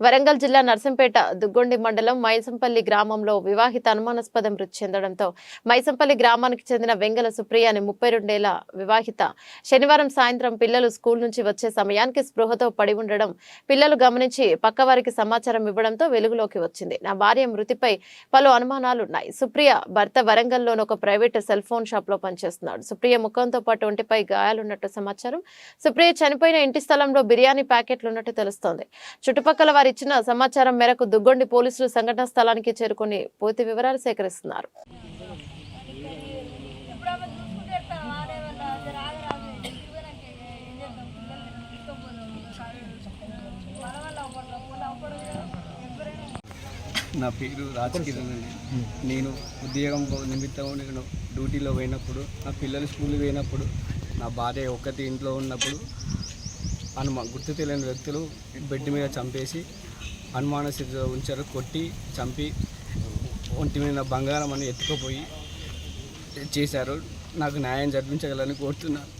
వరంగల్ జిల్లా నర్సంపేట దుగ్గొండి మండలం మైసంపల్లి గ్రామంలో వివాహిత అనుమానాస్పద మృతి చెందడంతో మైసంపల్లి గ్రామానికి చెందిన వెంగల సుప్రియ అనే ముప్పై రెండేళ్ళ వివాహిత శనివారం సాయంత్రం పిల్లలు స్కూల్ నుంచి వచ్చే సమయానికి స్పృహతో పడి ఉండడం పిల్లలు గమనించి పక్కవారికి సమాచారం ఇవ్వడంతో వెలుగులోకి వచ్చింది. నా భార్య మృతిపై పలు అనుమానాలున్నాయి. సుప్రియ భర్త వరంగల్లోని ఒక ప్రైవేట్ సెల్ ఫోన్ షాప్లో పనిచేస్తున్నాడు. సుప్రియ ముఖంతో పాటు ఒంటిపై గాయాలున్నట్టు సమాచారం. సుప్రియ చనిపోయిన ఇంటి స్థలంలో బిర్యానీ ప్యాకెట్లు ఉన్నట్టు తెలుస్తోంది. చుట్టుపక్కల వారి ఇచ్చిన సమాచారం మేరకు దుగ్గొండి పోలీసులు సంఘటన స్థలానికి చేరుకుని పూర్తి వివరాలు సేకరిస్తున్నారు. నా పేరు రాజ్ అండి. నేను ఉద్యోగం నిమిత్తం నేను డ్యూటీలో పోయినప్పుడు నా పిల్లలు స్కూల్కి పోయినప్పుడు నా భార్య ఒక్కటి ఇంట్లో ఉన్నప్పుడు అనుమా గుర్తు తెలియని వ్యక్తులు బెడ్ మీద చంపేసి అనుమాన స్థితిలో ఉంచారు. కొట్టి చంపి ఒంటి మీద బంగారం అని ఎత్తుకుపోయి చేశారు. నాకు న్యాయం జరిపించగలని కోరుతున్నాను.